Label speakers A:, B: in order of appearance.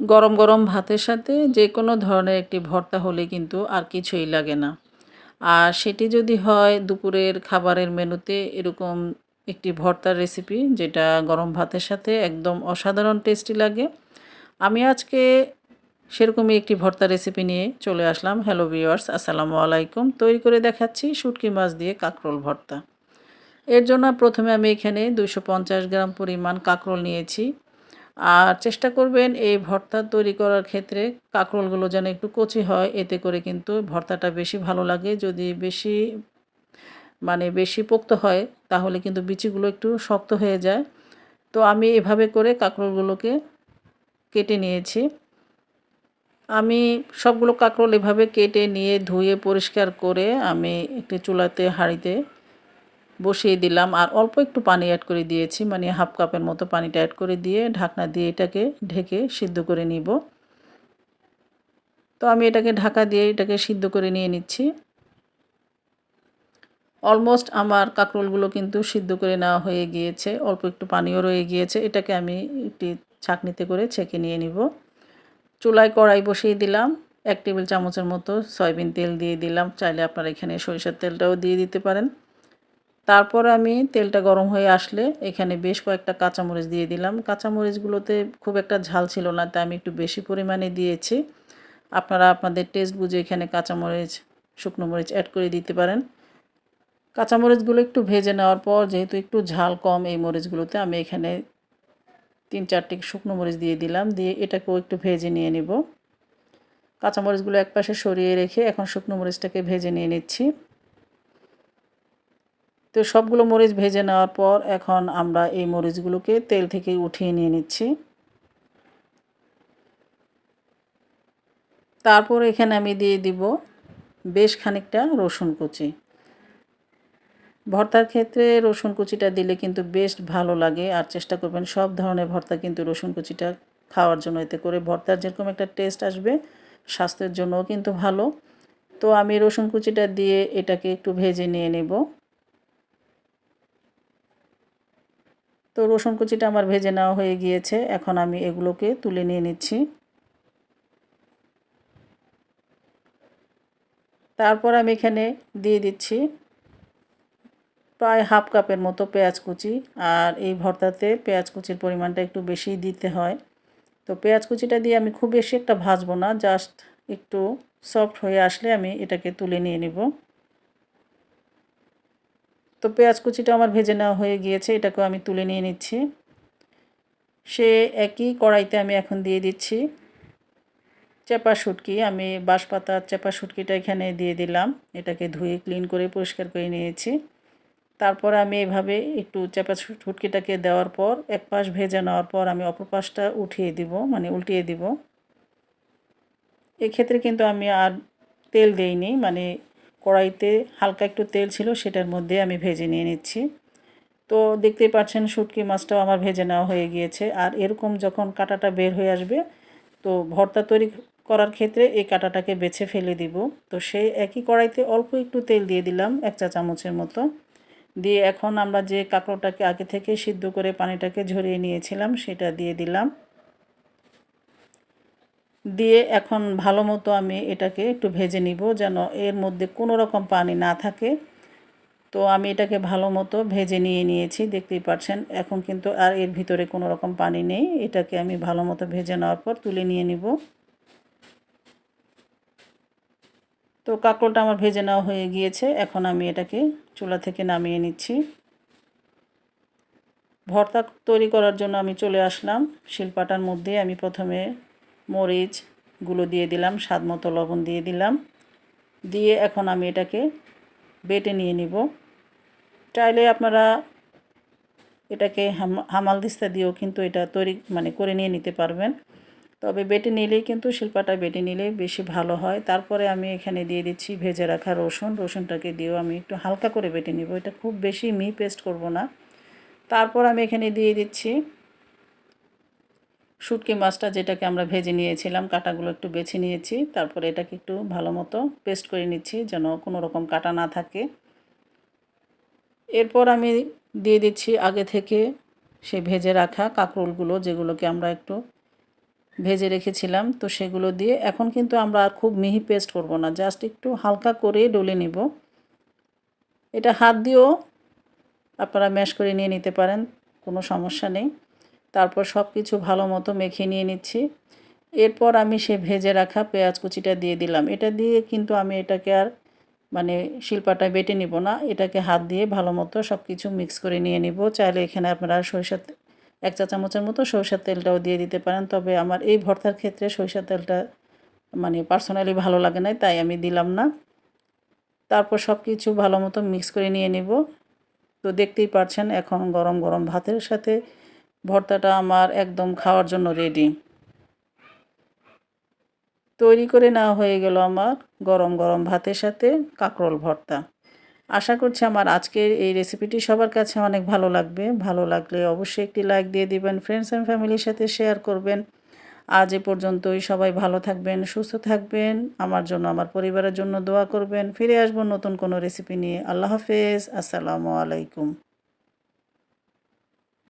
A: গরম গরম ভাতের সাথে যে কোনো ধরনের একটি ভর্তা হলে কিন্তু আর কিছুই লাগে না। আর সেটি যদি হয় দুপুরের খাবারের মেনুতে এরকম একটি ভর্তার রেসিপি যেটা গরম ভাতের সাথে একদম অসাধারণ টেস্টি লাগে। আমি আজকে সেরকমই একটি ভর্তা রেসিপি নিয়ে চলে আসলাম। হ্যালো ভিওয়ার্স আসসালামু আলাইকুম। তৈরি করে দেখাচ্ছি শুটকি মাছ দিয়ে কাঁকরোল ভর্তা। এর জন্য প্রথমে আমি এখানে দুশো গ্রাম পরিমাণ কাঁকরোল নিয়েছি। আর চেষ্টা করবেন এই ভর্তা তৈরি করার ক্ষেত্রে কাঁকরোলগুলো যেন একটু কচি হয়, এতে করে কিন্তু ভর্তাটা বেশি ভালো লাগে। যদি বেশি মানে বেশি পোক্ত হয়, তাহলে কিন্তু বিচিগুলো একটু শক্ত হয়ে যায়। তো আমি এভাবে করে কাঁকরোলগুলোকে কেটে নিয়েছি। আমি সবগুলো কাঁকরোল এভাবে কেটে নিয়ে ধুয়ে পরিষ্কার করে আমি একটি চুলাতে হাঁড়িতে বসিয়ে দিলাম আর অল্প একটু পানি অ্যাড করে দিয়েছি মানে হাফ কাপের মতো পানিটা অ্যাড করে দিয়ে ঢাকনা দিয়ে এটাকে ঢেকে সিদ্ধ করে নিব। তো আমি এটাকে ঢাকা দিয়ে এটাকে সিদ্ধ করে নিয়ে নিচ্ছি। অলমোস্ট আমার কাঁকরোলগুলো কিন্তু সিদ্ধ করে নেওয়া হয়ে গিয়েছে, অল্প একটু পানিও রয়ে গিয়েছে, এটাকে আমি একটি ছাকনিতে করে ছেঁকে নিয়ে নিব। চুলায় কড়াই বসিয়ে দিলাম, এক টেবিল চামচের মতো সয়াবিন তেল দিয়ে দিলাম, চাইলে আপনারা এখানে সরিষার তেলটাও দিয়ে দিতে পারেন। তারপর আমি তেলটা গরম হয়ে আসলে এখানে বেশ কয়েকটা কাঁচামরিচ দিয়ে দিলাম। কাঁচামরিচগুলোতে খুব একটা ঝাল ছিল না, তাই আমি একটু বেশি পরিমাণে দিয়েছি। আপনারা আপনাদের টেস্ট বুঝে এখানে কাঁচামরিচ, শুকনো মরিচ অ্যাড করে দিতে পারেন। কাঁচামরিচগুলো একটু ভেজে নেওয়ার পর যেহেতু একটু ঝাল কম এই মরিচগুলোতে, আমি এখানে তিন চারটি শুকনো মরিচ দিয়ে দিলাম, দিয়ে এটাকেও একটু ভেজে নিয়ে নেব। কাঁচামরিচগুলো একপাশে সরিয়ে রেখে এখন শুকনো মরিচটাকে ভেজে নিয়ে নিচ্ছি। তো সবগুলো মরিচ ভেজে নেওয়ার পর এখন আমরা এই মরিচগুলোকে তেল থেকে উঠিয়ে নিয়ে নিচ্ছি। তারপর এখানে আমি দিয়ে দিব বেশ খানিকটা রসুন কুচি। ভর্তার ক্ষেত্রে রসুন কুচিটা দিলে কিন্তু বেশ ভালো লাগে আর চেষ্টা করবেন সব ধরনের ভর্তা কিন্তু রসুন কুচিটা খাওয়ার জন্য, এতে করে ভর্তার যেরকম একটা টেস্ট আসবে, স্বাস্থ্যের জন্যও কিন্তু ভালো। তো আমি রসুন কুচিটা দিয়ে এটাকে একটু ভেজে নিয়ে নেব। তো রসুন কুচিটা আমার ভেজে নেওয়া হয়ে গিয়েছে। এখন আমি এগুলোকে তুলে নিয়ে নিচ্ছি। তারপর আমি এখানে দিয়ে দিচ্ছি প্রায় হাফ কাপের মতো পেঁয়াজ কুচি। আর এই ভর্তাতে পেঁয়াজ কুচির পরিমাণটা একটু বেশি দিতে হয়। তো পেঁয়াজ কুচিটা দিয়ে আমি খুব বেশি একটা ভাজবো না, জাস্ট একটু সফট হয়ে আসলে আমি এটাকে তুলে নিয়ে নিব। তো পেঁয়াজ কুচিটা আমার ভেজে নেওয়া হয়ে গিয়েছে, এটাকেও আমি তুলে নিয়ে নিচ্ছি। সে একই কড়াইতে আমি এখন দিয়ে দিচ্ছি চেপা শুটকি। আমি বাঁশপাতার চেপা শুটকিটা এখানে দিয়ে দিলাম, এটাকে ধুয়ে ক্লিন করে পরিষ্কার করে নিয়েছি। তারপর আমি এভাবে একটু চেপা শুটকিটাকে দেওয়ার পর, এক পাশ ভেজে নেওয়ার পর আমি অপর পাশটা উঠিয়ে দিব মানে উল্টিয়ে দিব। এক্ষেত্রে কিন্তু আমি আর তেল দেইনি মানে কড়াইতে হালকা একটু তেল ছিল, সেটার মধ্যে আমি ভেজে নিয়ে নিচ্ছি। তো দেখতেই পাচ্ছেন শুটকি মাছটাও আমার ভেজে নেওয়া হয়ে গিয়েছে। আর এরকম যখন কাটাটা বের হয়ে আসবে, তো ভর্তা তৈরি করার ক্ষেত্রে এই কাটাটাকে বেছে ফেলে দিব। তো সেই একই কড়াইতে অল্প একটু তেল দিয়ে দিলাম, এক চা চামচের মতো। দিয়ে এখন আমরা যে কাঁকড়োটাকে আগে থেকে সিদ্ধ করে পানিটাকে ঝরিয়ে নিয়েছিলাম, সেটা দিয়ে দিলাম। দিয়ে এখন ভালো মতো আমি এটাকে একটু ভেজে নিব যেন এর মধ্যে কোনো রকম পানি না থাকে। তো আমি এটাকে ভালো মতো ভেজে নিয়ে নিয়েছি, দেখতেই পাচ্ছেন এখন কিন্তু আর এর ভিতরে কোনো রকম পানি নেই। এটাকে আমি ভালো মতো ভেজে নেওয়ার পর তুলে নিয়ে নিব। তো কাঁকড়টা আমার ভেজে নেওয়া হয়ে গিয়েছে। এখন আমি এটাকে চুলা থেকে নামিয়ে নিচ্ছি। ভর্তা তৈরি করার জন্য আমি চলে আসলাম শিলপাটার মধ্যে। আমি প্রথমে মরিচগুলো দিয়ে দিলাম, স্বাদ মতো লবণ দিয়ে দিলাম। দিয়ে এখন আমি এটাকে বেটে নিয়ে নিব। চাইলে আপনারা এটাকে হামাল দিস্তা দিয়েও কিন্তু এটা তৈরি মানে করে নিয়ে নিতে পারবেন। তবে বেটে নিলেই কিন্তু শিল্পাটা বেটে নিলে বেশি ভালো হয়। তারপরে আমি এখানে দিয়ে দিচ্ছি ভেজে রাখা রসুন। রসুনটাকে দিয়েও আমি একটু হালকা করে বেটে নিব। এটা খুব বেশি মি পেস্ট করব না। তারপর আমি এখানে দিয়ে দিচ্ছি শুটকি মাছটা যেটাকে আমরা ভেজে নিয়েছিলাম, কাটাগুলো একটু বেছে নিয়েছি। তারপরে এটাকে একটু ভালো মতো পেস্ট করে নিচ্ছি যেন কোনো রকম কাটা না থাকে। এরপর আমি দিয়ে দিচ্ছি আগে থেকে সে ভেজে রাখা কাঁকরোলগুলো যেগুলোকে আমরা একটু ভেজে রেখেছিলাম। তো সেগুলো দিয়ে এখন কিন্তু আমরা আর খুব মিহি পেস্ট করব না, জাস্ট একটু হালকা করে ডলে নিব। এটা হাত দিয়েও আপনারা ম্যাশ করে নিয়ে নিতে পারেন, কোনো সমস্যা নেই। তারপর সব কিছু ভালো মতো মেখে নিয়ে নিচ্ছি। এরপর আমি সে ভেজে রাখা পেঁয়াজ কুচিটা দিয়ে দিলাম। এটা দিয়ে কিন্তু আমি এটাকে আর মানে শিল্পাটা বেটে নিব না। এটাকে হাত দিয়ে ভালো মতো সব কিছু মিক্স করে নিয়ে নিব। চাইলে এখানে আপনারা সরিষার এক চা চামচের মতো সরিষার তেলটাও দিয়ে দিতে পারেন। তবে আমার এই ভর্তার ক্ষেত্রে সরিষার তেলটা মানে পার্সোনালি ভালো লাগে না তাই আমি দিলাম না। তারপর সব কিছু ভালো মতো মিক্স করে নিয়ে নিব। তো দেখতেই পাচ্ছেন এখন গরম গরম ভাতের সাথে ভর্তাটা আমার একদম খাওয়ার জন্য রেডি তৈরি করে নেওয়া হয়ে গেল আমার গরম গরম ভাতের সাথে কাঁকরোল ভর্তা। আশা করছি আমার আজকের এই রেসিপিটি সবার কাছে অনেক ভালো লাগবে। ভালো লাগলে অবশ্যই একটি লাইক দিয়ে দিবেন ফ্রেন্ডস অ্যান্ড ফ্যামিলির সাথে শেয়ার করবেন। আজ এ পর্যন্তই, সবাই ভালো থাকবেন, সুস্থ থাকবেন, আমার জন্য, আমার পরিবারের জন্য দোয়া করবেন। ফিরে আসব নতুন কোনো রেসিপি নিয়ে। আল্লাহ হাফেজ, আসসালামু আলাইকুম।